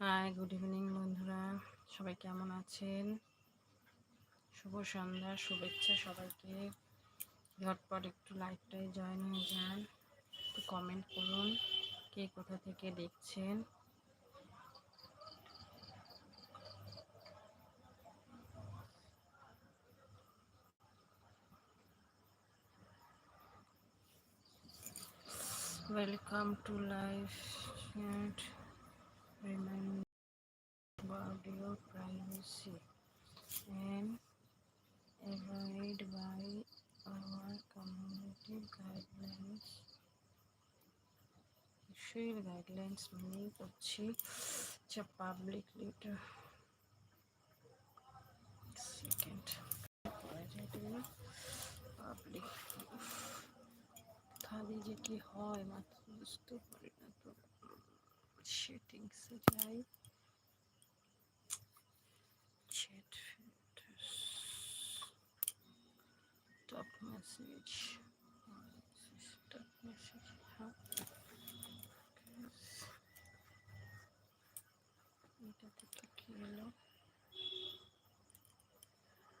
High good evening বন্ধুরা। সবাই কেমন আছেন? শুভ সন্ধ্যা, শুভেচ্ছা সবাইকে। ঝটপট একটু লাইভটাই জয়েন হয়ে যান। একটু কমেন্ট করুন, কে কোথা থেকে দেখছেন? Welcome to life. chat. Remind about your privacy and abide by our community guidelines. Share guidelines meaning अच्छी public leader. Second. খালি যে কি হয়, মাত্র বুঝতে পারি না তো। সেটিংসে যাই। Chat filters top message top message হ্যাঁ এটা থেকে কি হলো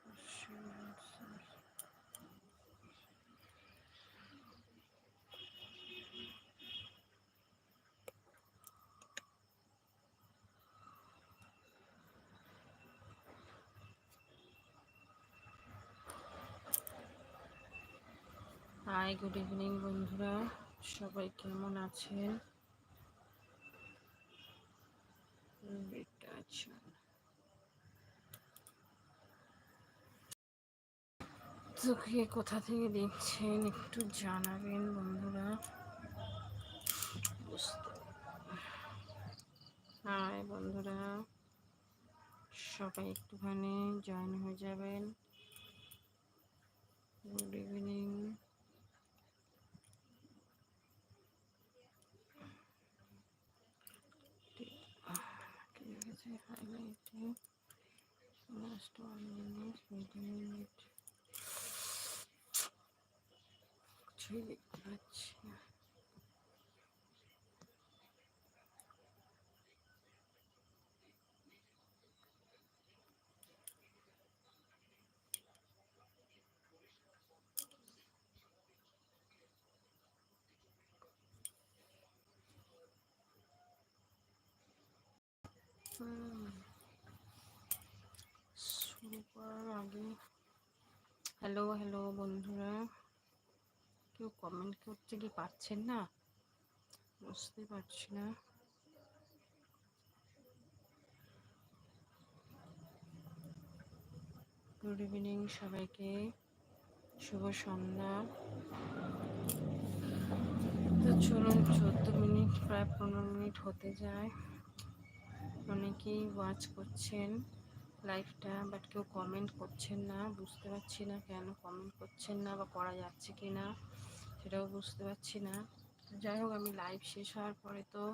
Assurances. হাই, গুড ইভিনিং বন্ধুরা। সবাই কেমন আছেন? কে কোথা থেকে দেখছেন একটু জানাবেন বন্ধুরা। হাই বন্ধুরা, সবাই একটুখানি জয়েন হয়ে যাবেন। Good evening. Highlighting last one minute waiting minute কিছুই শুরু করার আগে। হ্যালো হ্যালো বন্ধুরা। কেউ কমেন্ট করতে কি পারছেন না? বুঝতে পারছি না। গুড ইভিনিং সবাইকে। শুভ সন্ধ্যা। তো চলুন চোদ্দ মিনিট প্রায় পনেরো মিনিট হতে যায়। অনেকেই ওয়াচ করছেন লাইভটা বাট কেউ কমেন্ট করছেন না, বুঝতে পারছি না কেন কমেন্ট করছেন না বা করা যাচ্ছে কি না, সেটাও বুঝতে পারছি না। যাই হোক, আমি লাইভ শেষ হওয়ার পরে তো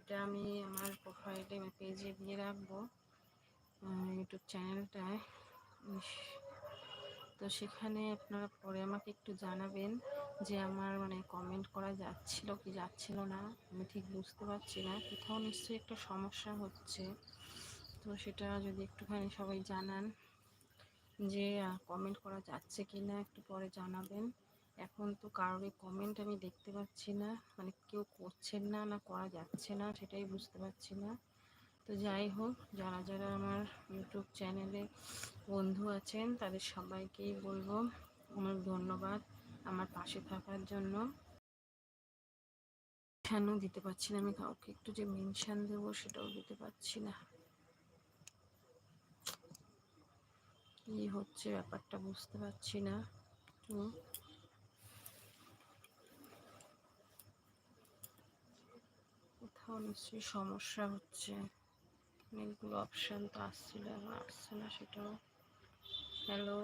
এটা আমি আমার প্রোফাইলে পেজে দিয়ে রাখব ইউটিউব চ্যানেলটায় তো সেখানে আপনারা পরে আমাকে একটু জানাবেন যে আমার মানে কমেন্ট করা যাচ্ছিল কি যাচ্ছিল না, আমি ঠিক বুঝতে পারছি না। কোথাও নিশ্চয়ই একটা সমস্যা হচ্ছে। তো সেটা যদি একটুখানি সবাই জানান যে কমেন্ট করা যাচ্ছে কি না একটু পরে জানাবেন। এখন তো কারোর কমেন্ট আমি দেখতে পাচ্ছি না। মানে কেউ করছেন না না করা যাচ্ছে না, সেটাই বুঝতে পারছি না। তো যাই হোক, যারা যারা আমার ইউটিউব চ্যানেলে বন্ধু আছেন, তাদের সবাইকেই বলব আমার ধন্যবাদ আমার পাশে থাকার জন্য। মেনশানও দিতে পারছি না, আমি কাউকে একটু যে মেনশান দেবো সেটাও দিতে পারছি না। কি হচ্ছে ব্যাপারটা বুঝতে পারছি না। কোথাও নিশ্চয়ই সমস্যা হচ্ছে। অনেকগুলো অপশান তো আসছিল এখন আসছে না সেটাও। হ্যালো